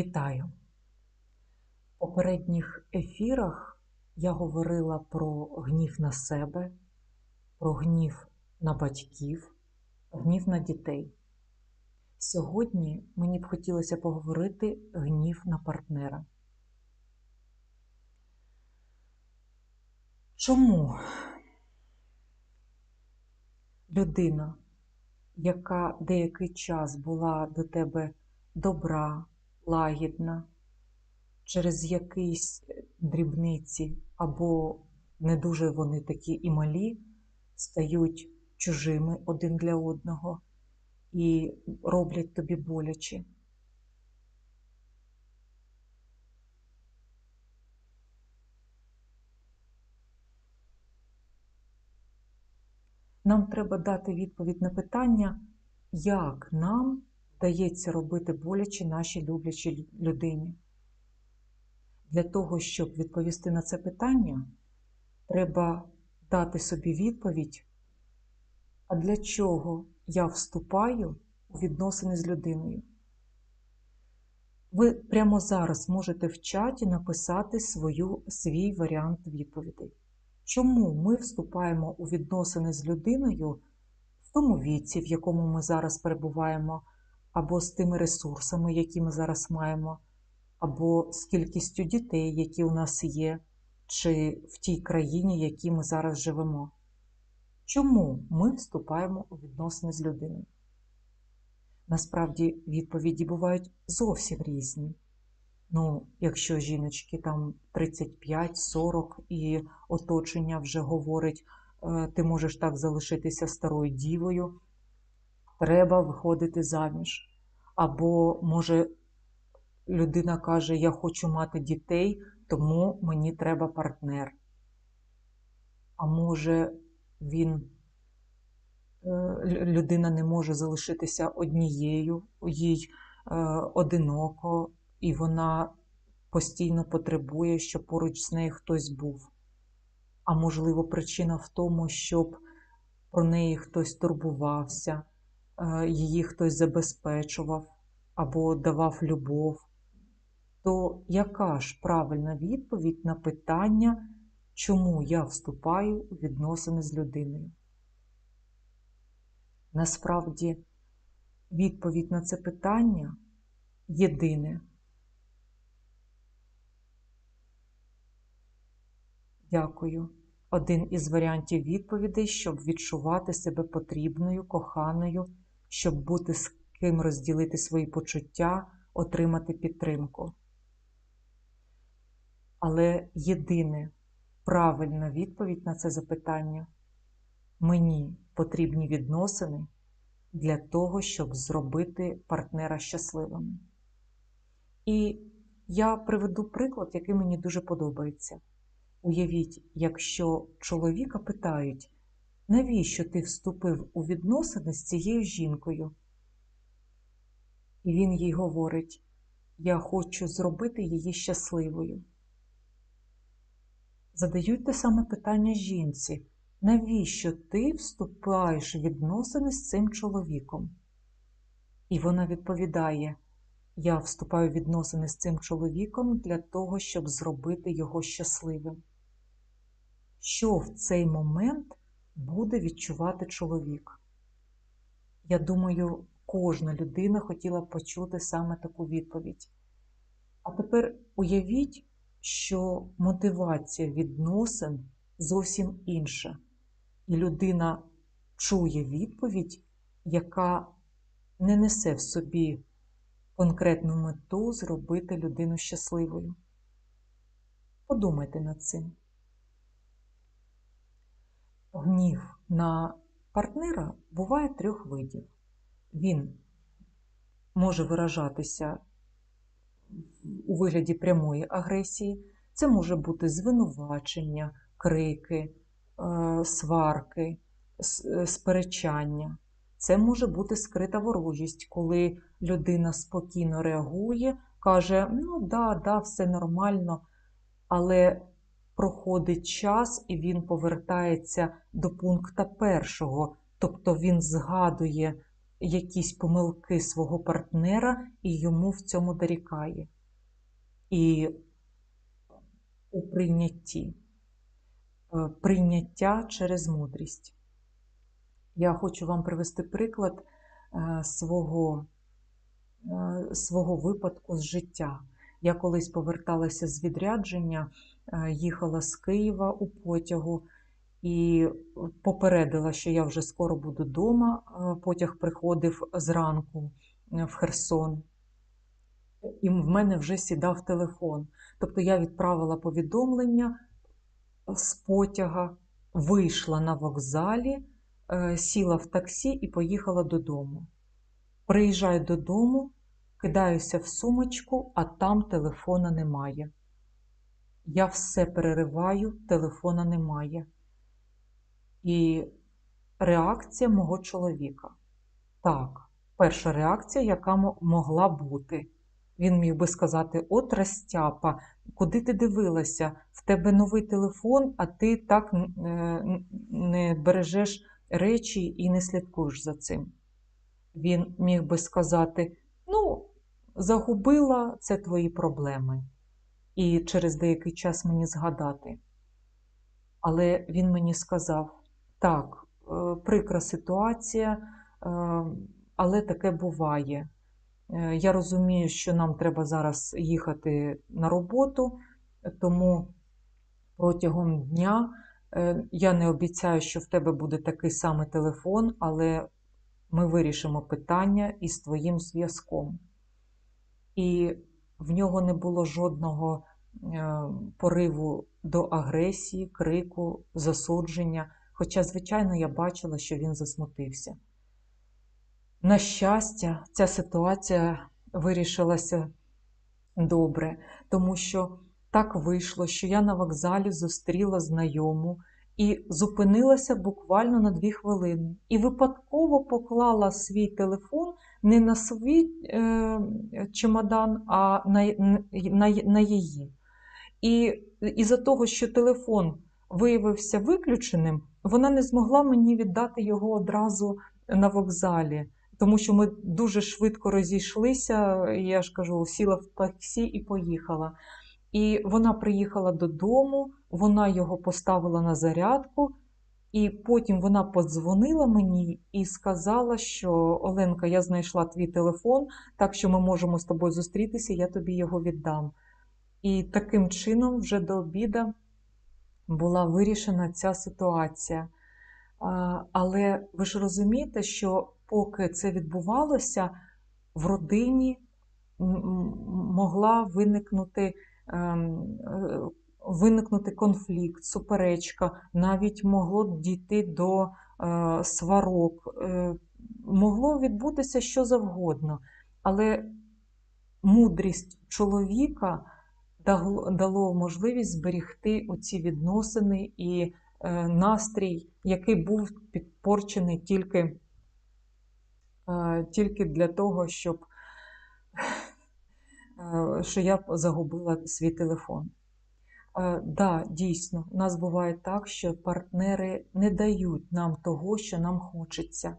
Вітаю! В попередніх ефірах я говорила про гнів на себе, про гнів на батьків, гнів на дітей. Сьогодні мені б хотілося поговорити гнів на партнера. Чому людина, яка деякий час була до тебе добра, лагідна, через якісь дрібниці, або не дуже вони такі і малі, стають чужими один для одного і роблять тобі боляче. Нам треба дати відповідь на питання, як нам вдається робити боляче нашій люблячій людині. Для того, щоб відповісти на це питання, треба дати собі відповідь, а для чого я вступаю у відносини з людиною. Ви прямо зараз можете в чаті написати свою, свій варіант відповідей. Чому ми вступаємо у відносини з людиною в тому віці, в якому ми зараз перебуваємо, або з тими ресурсами, які ми зараз маємо, або з кількістю дітей, які у нас є, чи в тій країні, в якій ми зараз живемо? Чому ми вступаємо у відносини з людиною? Насправді відповіді бувають зовсім різні. Ну, якщо жіночки там 35-40 і оточення вже говорить, «Е, ти можеш так залишитися старою дівою, треба виходити заміж. Або, може, людина каже, я хочу мати дітей, тому мені треба партнер. А може, він, е, людина не може залишитися однією, їй е, одиноко і вона постійно потребує, щоб поруч з нею хтось був. А можливо, причина в тому, щоб про неї хтось турбувався, її хтось забезпечував або давав любов. То яка ж правильна відповідь на питання, чому я вступаю у відносини з людиною? Насправді, відповідь на це питання єдине. Дякую. Один із варіантів відповідей, щоб відчувати себе потрібною, коханою, щоб бути з ким розділити свої почуття, отримати підтримку. Але єдине правильна відповідь на це запитання мені потрібні відносини для того, щоб зробити партнера щасливим. І я приведу приклад, який мені дуже подобається. Уявіть, якщо чоловіка питають, навіщо ти вступив у відносини з цією жінкою? І він їй говорить: Я хочу зробити її щасливою. Задають те саме питання жінці, навіщо ти вступаєш в відносини з цим чоловіком? І вона відповідає: Я вступаю в відносини з цим чоловіком для того, щоб зробити його щасливим що в цей момент буде відчувати чоловік. Я думаю, кожна людина хотіла почути саме таку відповідь. А тепер уявіть, що мотивація відносин зовсім інша, і людина чує відповідь, яка не несе в собі конкретну мету зробити людину щасливою. Подумайте над цим гнів на партнера буває трьох видів. Він може виражатися у вигляді прямої агресії, це може бути звинувачення, крики, е, сварки, е, сперечання. Це може бути скрита ворожість, коли людина спокійно реагує, каже: ну да, да, все нормально, але проходить час і він повертається до пункта першого, тобто він згадує якісь помилки свого партнера і йому в цьому дорікає. І у прийнятті, Е, прийняття через мудрість. Я хочу вам привести приклад е, свого, е, свого випадку з життя. Я колись поверталася з відрядження, їхала з Києва у потягу і попередила, що я вже скоро буду вдома. Е, Потяг приходив зранку е, в Херсон, і в мене вже сідав телефон. Тобто я відправила повідомлення з потяга, вийшла на вокзалі, е, сіла в таксі і поїхала додому. Приїжджаю додому, кидаюся в сумочку, а там телефона немає. Я все перериваю, телефона немає. І реакція мого чоловіка. Так, перша реакція, яка могла бути. Він міг би сказати: От Растяпа, куди ти дивилася? В тебе новий телефон, а ти так е, не бережеш речі і не слідкуєш за цим. Він міг би сказати: Ну, загубила це твої проблеми. І через деякий час мені згадати. Але він мені сказав: так, е, прикра ситуація, е, але таке буває. Е, Я розумію, що нам треба зараз їхати на роботу, тому протягом дня я не обіцяю, що в тебе буде такий самий телефон, але ми вирішимо питання із твоїм зв'язком. І в нього не було жодного е, пориву до агресії, крику, засудження. Хоча, звичайно, я бачила, що він засмутився. На щастя, ця ситуація вирішилася добре, тому що так вийшло, що я на вокзалі зустріла знайому і зупинилася буквально на дві хвилини. І випадково поклала свій телефон не на свій е, чемодан, а на, на, на її. І із-за того, що телефон виявився виключеним, вона не змогла мені віддати його одразу на вокзалі, тому що ми дуже швидко розійшлися. Я ж кажу, сіла в таксі і поїхала. І вона приїхала додому, вона його поставила на зарядку, і потім вона подзвонила мені і сказала, що Оленка, я знайшла твій телефон, так що ми можемо з тобою зустрітися, я тобі його віддам. І таким чином, вже до обіда була вирішена ця ситуація. Але ви ж розумієте, що поки це відбувалося, в родині могла виникнути, ем, е, виникнути конфлікт, суперечка, навіть могло дійти до е, сварок, е, могло відбутися що завгодно. Але мудрість чоловіка дало можливість зберегти оці відносини і е, настрій, який був підпорчений тільки, тільки для того, щоб що я загубила свій телефон. Е, да, дійсно, у нас буває так, що партнери не дають нам того, що нам хочеться.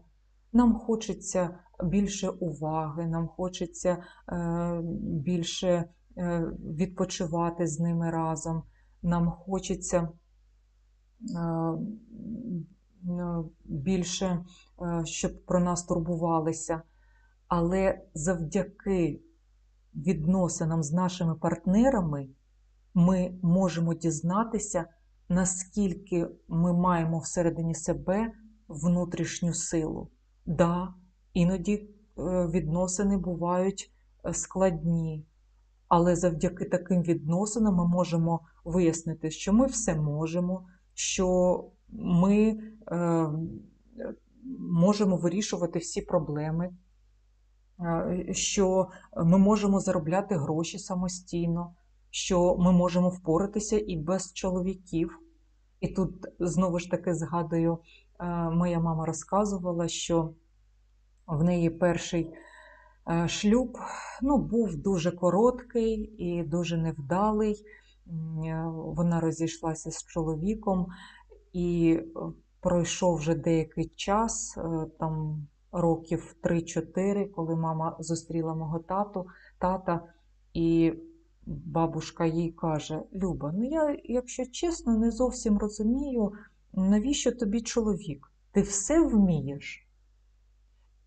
Нам хочеться більше уваги, нам хочеться е, більше е, відпочивати з ними разом. Нам хочеться більше, щоб про нас турбувалися. Але завдяки відносинам з нашими партнерами ми можемо дізнатися, наскільки ми маємо всередині себе внутрішню силу. Да, іноді е, відносини бувають е, складні, але завдяки таким відносинам ми можемо вияснити, що ми все можемо, що ми е, можемо вирішувати всі проблеми, е, що ми можемо заробляти гроші самостійно, що ми можемо впоратися і без чоловіків. І тут знову ж таки згадую, е, моя мама розказувала, що в неї перший е, шлюб ну, був дуже короткий і дуже невдалий. Е, Вона розійшлася з чоловіком, і пройшов вже деякий час, там років 3-4, коли мама зустріла мого тату, тата, і бабушка їй каже: Люба, ну я, якщо чесно, не зовсім розумію, навіщо тобі чоловік? Ти все вмієш.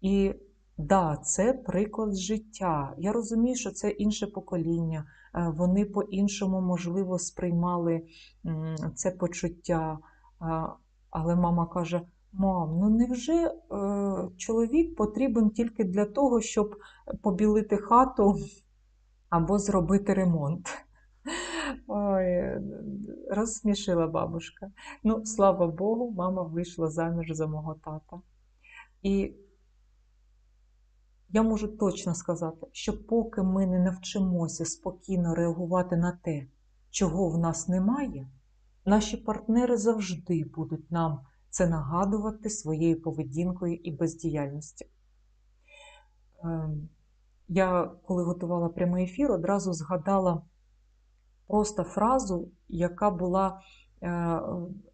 І да, це приклад життя. Я розумію, що це інше покоління. е, Вони по-іншому, можливо, сприймали це почуття. Але мама каже: Мам, ну невже е, чоловік потрібен тільки для того, щоб побілити хату або зробити ремонт? Ой, розсмішила бабушка. Ну, слава Богу, мама вийшла заміж за мого тата. І я можу точно сказати, що поки ми не навчимося спокійно реагувати на те, чого в нас немає, наші партнери завжди будуть нам це нагадувати своєю поведінкою і бездіяльністю. Я, коли готувала прямий ефір, одразу згадала просто фразу, яка була е,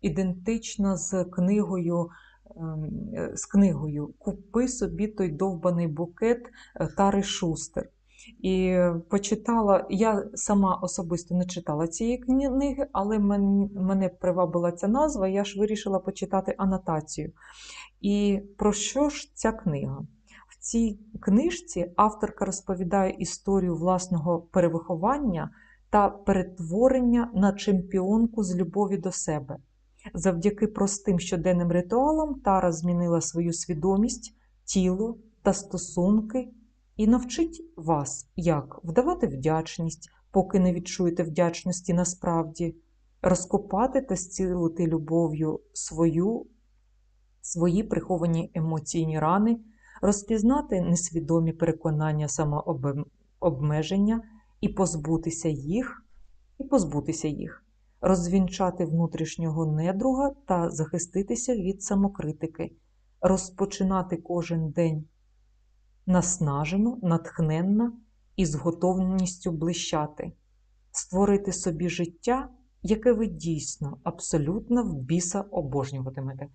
ідентична з книгою ем, е, з книгою Купи собі той довбаний букет е, Тари Шустер. І почитала, я сама особисто не читала цієї книги, але мене привабила ця назва, я ж вирішила почитати анотацію. І про що ж ця книга? Цій книжці авторка розповідає історію власного перевиховання та перетворення на чемпіонку з любові до себе. Завдяки простим щоденним ритуалам Тара змінила свою свідомість, тіло та стосунки і навчить вас, як вдавати вдячність, поки не відчуєте вдячності насправді, розкопати та зцілити любов'ю свою, свої приховані емоційні рани, розпізнати несвідомі переконання самообмеження і позбутися їх, і позбутися їх. Розвінчати внутрішнього недруга та захиститися від самокритики, розпочинати кожен день наснажено, натхненно і з готовністю блищати, створити собі життя, яке ви дійсно, абсолютно в біса обожнюватимете.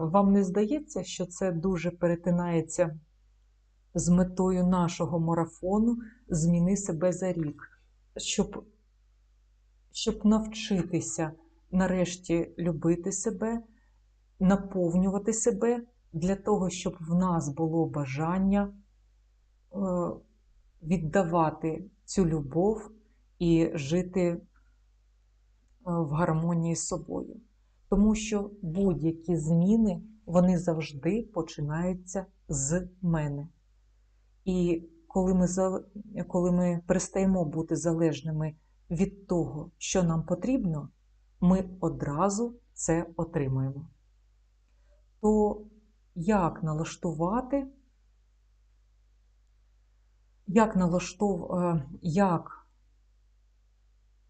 Вам не здається, що це дуже перетинається з метою нашого марафону Зміни себе за рік, щоб щоб навчитися нарешті любити себе, наповнювати себе для того, щоб в нас було бажання е, віддавати цю любов і жити е, в гармонії з собою. Тому що будь-які зміни вони завжди починаються з мене. І коли ми, коли ми перестаємо бути залежними від того, що нам потрібно, ми одразу це отримуємо. То як налаштувати, як налаштов, е, як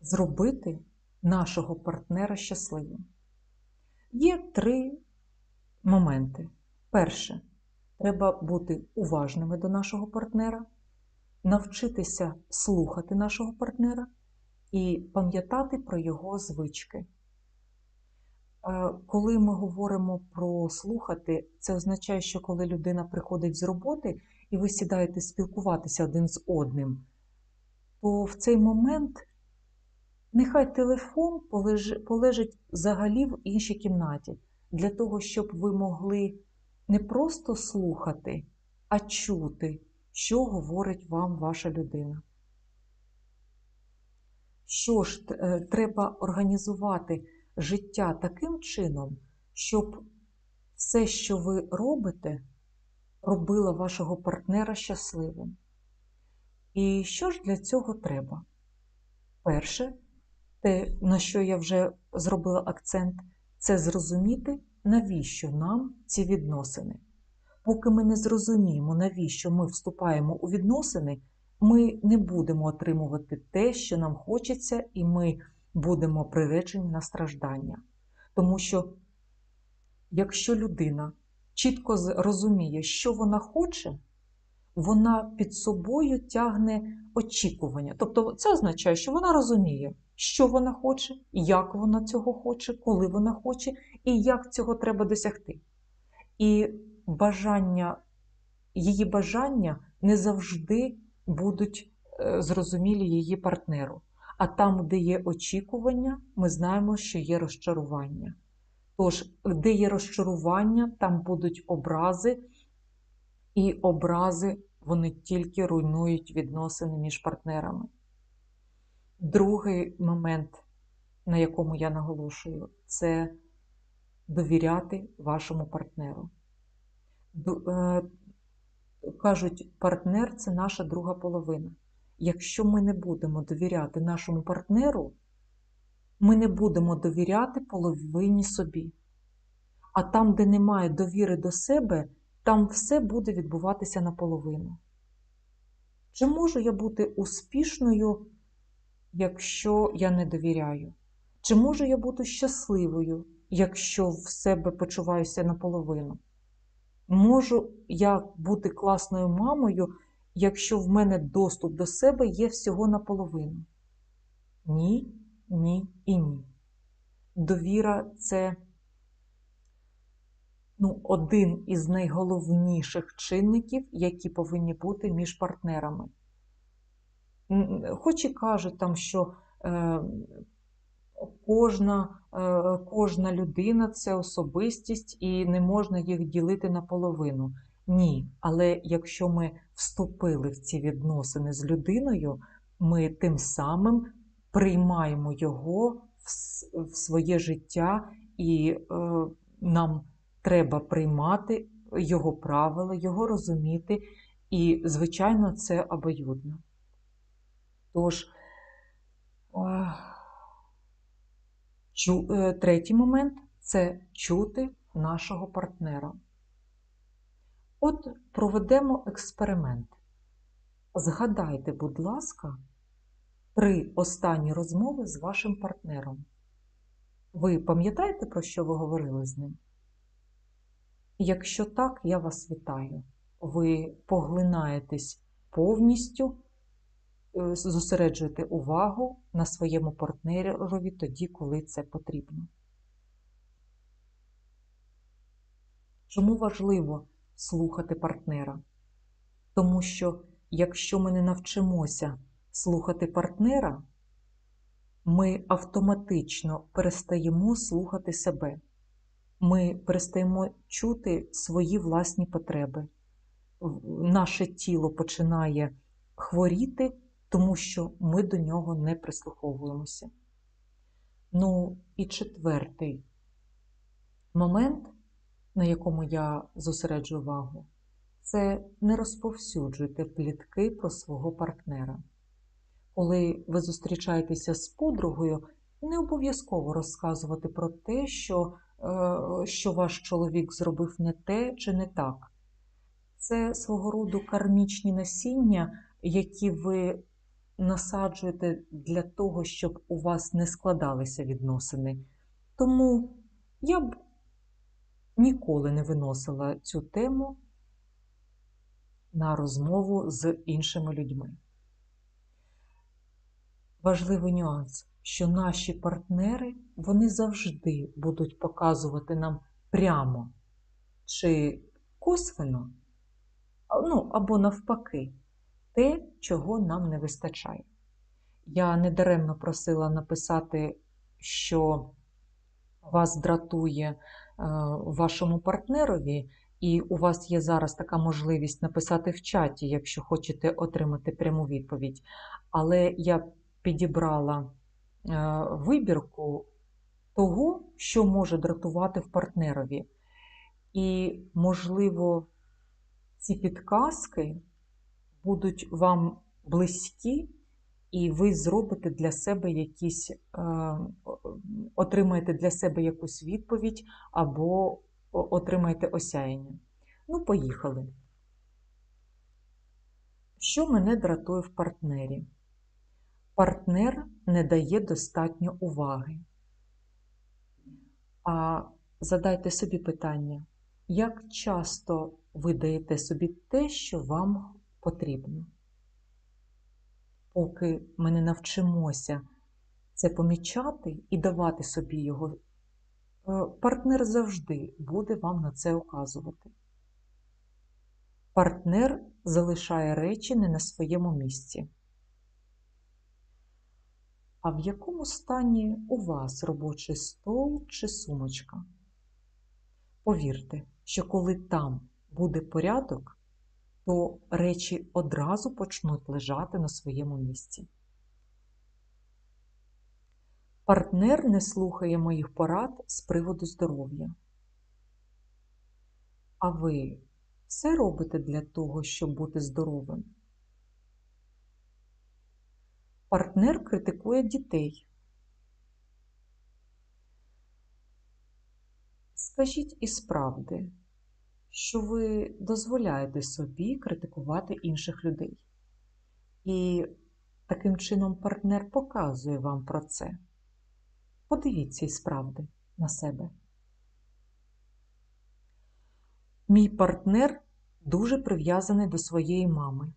зробити нашого партнера щасливим? Є три моменти. Перше, треба бути уважними до нашого партнера, навчитися слухати нашого партнера і пам'ятати про його звички. Е, Коли ми говоримо про слухати, це означає, що коли людина приходить з роботи і ви сідаєте спілкуватися один з одним, то в цей момент нехай телефон полеж- полежить взагалі в іншій кімнаті, для того, щоб ви могли не просто слухати, а чути, що говорить вам ваша людина. Що ж, е, треба організувати життя таким чином, щоб все, що ви робите, робило вашого партнера щасливим. І що ж для цього треба? Перше, те, на що я вже зробила акцент, це зрозуміти, навіщо нам ці відносини. Поки ми не зрозуміємо, навіщо ми вступаємо у відносини, ми не будемо отримувати те, що нам хочеться, і ми будемо приречені на страждання. Тому що, якщо людина чітко розуміє, що вона хоче, вона під собою тягне очікування. Тобто, це означає, що вона розуміє, що вона хоче, як вона цього хоче, коли вона хоче, і як цього треба досягти. І бажання, її бажання не завжди будуть е, зрозумілі її партнеру. А там, де є очікування, ми знаємо, що є розчарування. Тож, де є розчарування, там будуть образи, і образи вони тільки руйнують відносини між партнерами. Другий момент, на якому я наголошую, це довіряти вашому партнеру. Е, Кажуть, партнер це наша друга половина. Якщо ми не будемо довіряти нашому партнеру, ми не будемо довіряти половині собі. А там, де немає довіри до себе, там все буде відбуватися наполовину. Чи можу я бути успішною, якщо я не довіряю? Чи можу я бути щасливою, якщо в себе почуваюся наполовину? Можу я бути класною мамою, якщо в мене доступ до себе є всього наполовину? Ні, ні і ні. Довіра це ну, один із найголовніших чинників, які повинні бути між партнерами. Хоч і кажуть там, що е, кожна, е, кожна людина це особистість і не можна їх ділити наполовину. Ні, але якщо ми вступили в ці відносини з людиною, ми тим самим приймаємо його в, в своє життя, і е, нам треба приймати його правила, його розуміти, і, звичайно, це обоюдно. Тож, е, третій момент це чути нашого партнера. От проведемо експеримент. Згадайте, будь ласка, три останні розмови з вашим партнером. Ви пам'ятаєте, про що ви говорили з ним? Якщо так, я вас вітаю. Ви поглинаєтесь повністю, е, зосереджуєте увагу на своєму партнерові тоді, коли це потрібно. Чому важливо слухати партнера? Тому що якщо ми не навчимося слухати партнера, ми автоматично перестаємо слухати себе. Ми перестаємо чути свої власні потреби. Наше тіло починає хворіти, тому що ми до нього не прислуховуємося. Ну і четвертий момент, на якому я зосереджу увагу, це не розповсюджуйте плітки про свого партнера. Коли ви зустрічаєтеся з подругою, не обов'язково розказувати про те, що, е, що ваш чоловік зробив не те чи не так. Це свого роду кармічні насіння, які ви насаджуєте для того, щоб у вас не складалися відносини. Тому я б ніколи не виносила цю тему на розмову з іншими людьми. Важливий нюанс, що наші партнери вони завжди будуть показувати нам прямо чи косвенно, ну, або навпаки, те, чого нам не вистачає. Я недаремно просила написати, що вас дратує е, вашому партнерові, і у вас є зараз така можливість написати в чаті, якщо хочете отримати пряму відповідь. Але я підібрала е, вибірку того, що може дратувати в партнерові. І, можливо, ці підказки будуть вам близькі, і ви зробите для себе якісь, е, отримаєте для себе якусь відповідь або отримаєте осяяння. Ну, поїхали. Що мене дратує в партнері? Партнер не дає достатньо уваги. А задайте собі питання, як часто ви даєте собі те, що вам потрібно? Поки ми не навчимося це помічати і давати собі його, е, партнер завжди буде вам на це указувати. Партнер залишає речі не на своєму місці. А в якому стані у вас робочий стол чи сумочка? Повірте, що коли там буде порядок, то речі одразу почнуть лежати на своєму місці. Партнер не слухає моїх порад з приводу здоров'я. А ви все робите для того, щоб бути здоровим? Партнер критикує дітей. Скажіть із правди, що ви дозволяєте собі критикувати інших людей. І таким чином партнер показує вам про це. Подивіться із правди на себе. Мій партнер дуже прив'язаний до своєї мами.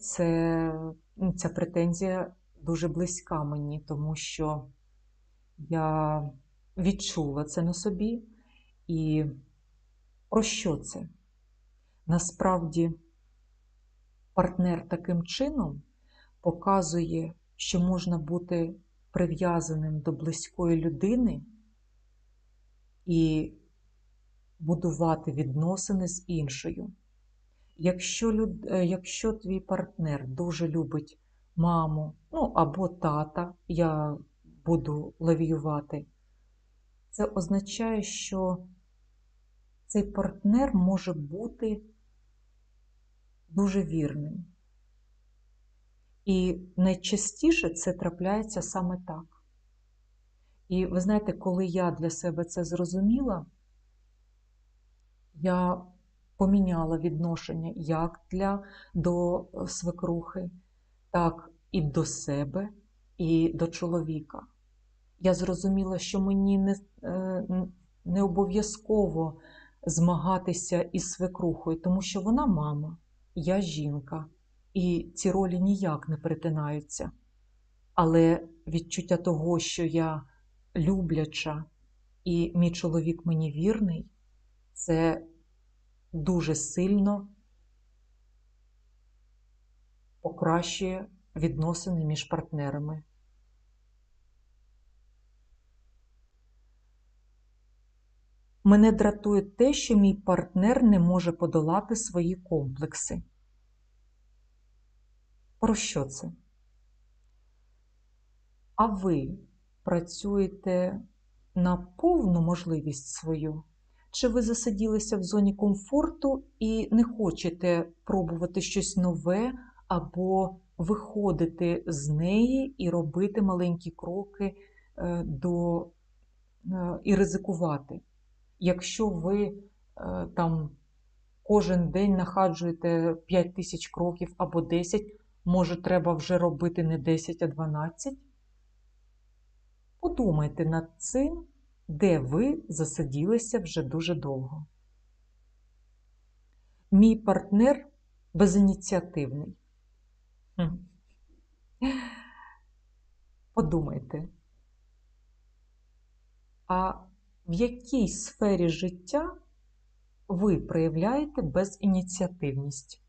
Це, Ця претензія дуже близька мені, тому що я відчула це на собі. І про що це? Насправді, партнер таким чином показує, що можна бути прив'язаним до близької людини і будувати відносини з іншою. Якщо люд... Е, якщо твій партнер дуже любить маму, ну або тата, я буду лавіювати, це означає, що цей партнер може бути дуже вірним. І найчастіше це трапляється саме так. І ви знаєте, коли я для себе це зрозуміла, я поміняла відношення як для, до свекрухи, так і до себе, і до чоловіка. Я зрозуміла, що мені не, е, не обов'язково змагатися із свекрухою, тому що вона мама, я жінка, і ці ролі ніяк не перетинаються. Але відчуття того, що я любляча і мій чоловік мені вірний, це дуже сильно покращує відносини між партнерами. Мене дратує те, що мій партнер не може подолати свої комплекси. Про що це? А ви працюєте на повну можливість свою? Чи ви засиділися в зоні комфорту і не хочете пробувати щось нове або виходити з неї і робити маленькі кроки е, до е, і ризикувати? Якщо ви е, там кожен день нахаджуєте 5 тисяч кроків або 10, може, треба вже робити не 10, а 12? Подумайте над цим, де ви засиділися вже дуже довго. Мій партнер безініціативний. Подумайте, а в якій сфері життя ви проявляєте безініціативність?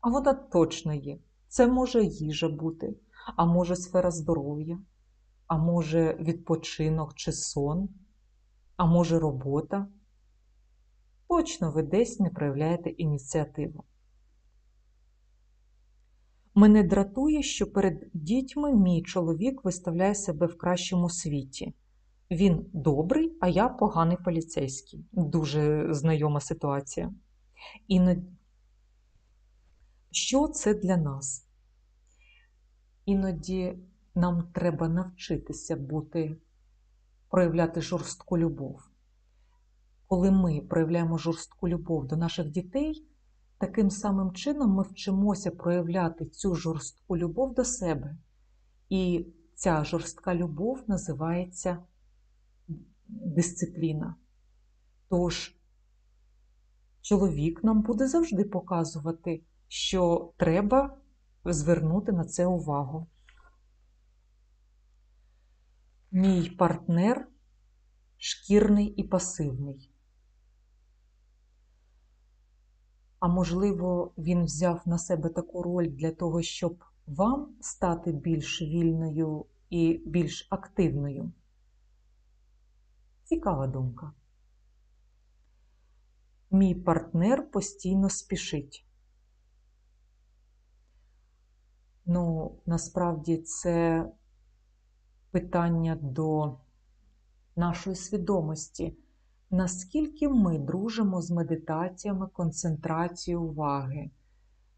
А вона точно є. Це може їжа бути, а може сфера здоров'я, а може відпочинок чи сон, а може робота. Точно ви десь не проявляєте ініціативу. Мене дратує, що перед дітьми мій чоловік виставляє себе в кращому світі. Він добрий, а я поганий поліцейський. Дуже знайома ситуація. Іноді, що це для нас? Іноді нам треба навчитися бути, проявляти жорстку любов. Коли ми проявляємо жорстку любов до наших дітей, таким самим чином ми вчимося проявляти цю жорстку любов до себе. І ця жорстка любов називається дисципліна. Тож, чоловік нам буде завжди показувати, що треба звернути на це увагу. Мій партнер шкірний і пасивний. А можливо, він взяв на себе таку роль для того, щоб вам стати більш вільною і більш активною. Цікава думка. Мій партнер постійно спішить. Ну, насправді це питання до нашої свідомості, наскільки ми дружимо з медитаціями, концентрацією уваги,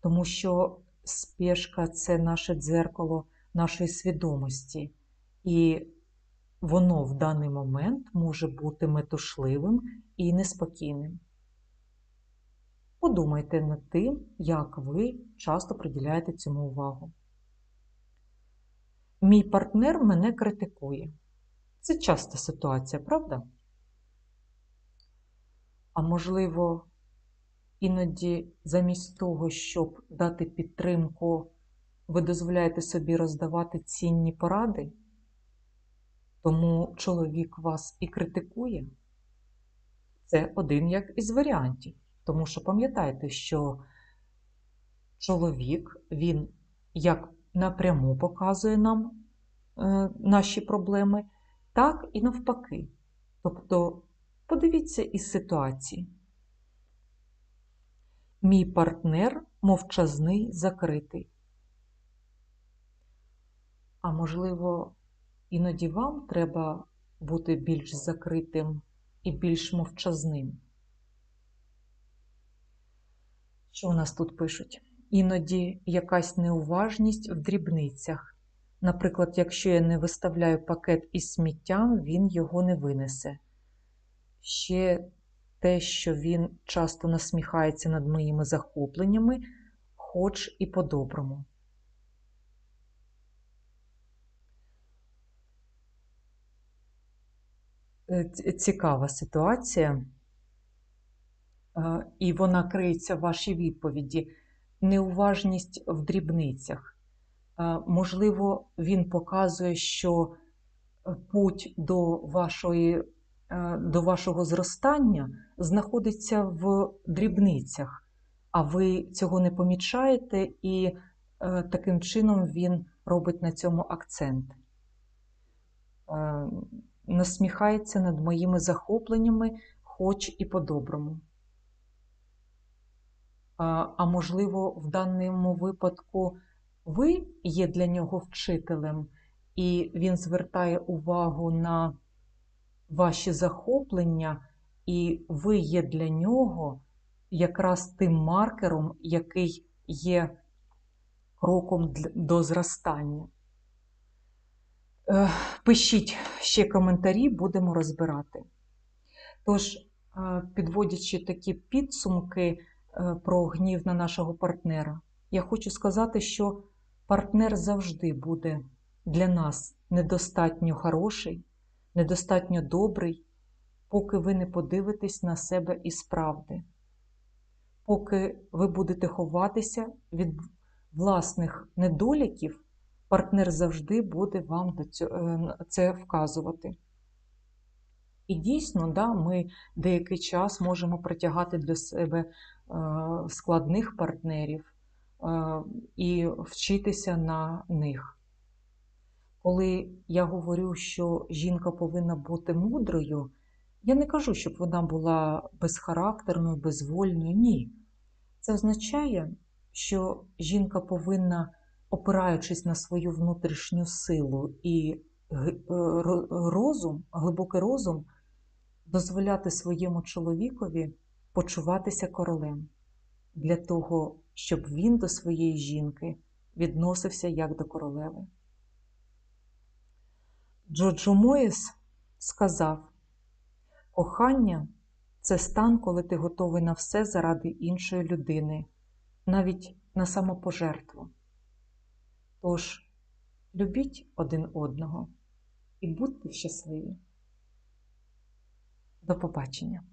тому що спешка це наше дзеркало нашої свідомості, і воно в даний момент може бути метушливим і неспокійним. Подумайте над тим, як ви часто приділяєте цьому увагу. Мій партнер мене критикує. Це часта ситуація, правда? А можливо, іноді замість того, щоб дати підтримку, ви дозволяєте собі роздавати цінні поради, тому чоловік вас і критикує. Це один як із варіантів. Тому що пам'ятайте, що чоловік, він як напряму показує нам е, наші проблеми, так і навпаки. Тобто, подивіться із ситуації. Мій партнер мовчазний закритий. А можливо, іноді вам треба бути більш закритим і більш мовчазним. Що у нас тут пишуть? Іноді якась неуважність в дрібницях. Наприклад, якщо я не виставляю пакет із сміттям, він його не винесе. Ще те, що він часто насміхається над моїми захопленнями, хоч і по-доброму. Е, цікава ситуація і вона криється в вашій відповіді, неуважність в дрібницях. Можливо, він показує, що е, путь до вашої, е, до вашого зростання знаходиться в дрібницях, а ви цього не помічаєте, і е, таким чином він робить на цьому акцент. Насміхається над моїми захопленнями, хоч і по-доброму а можливо, в даному випадку ви є для нього вчителем, і він звертає увагу на ваші захоплення, і ви є для нього якраз тим маркером, який є кроком до зростання. Е, пишіть ще коментарі, будемо розбирати. Тож, е, підводячи такі підсумки, Е, про гнів на нашого партнера. Я хочу сказати, що партнер завжди буде для нас недостатньо хороший, недостатньо добрий, поки ви не подивитесь на себе із правди. Поки ви будете ховатися від власних недоліків, партнер завжди буде вам е, це вказувати. І дійсно, да, ми деякий час можемо притягати для себе е, складних партнерів е, і вчитися на них. Коли я говорю, що жінка повинна бути мудрою, я не кажу, щоб вона була безхарактерною, безвольною. Ні. Це означає, що жінка повинна, опираючись на свою внутрішню силу і е, розум, глибокий розум, дозволяти своєму чоловікові почуватися королем для того, щоб він до своєї жінки відносився як до королеви. Джоджо Моїс сказав: кохання це стан, коли ти готовий на все заради іншої людини, навіть на самопожертву. Тож, любіть один одного і будьте щасливі! До побачення!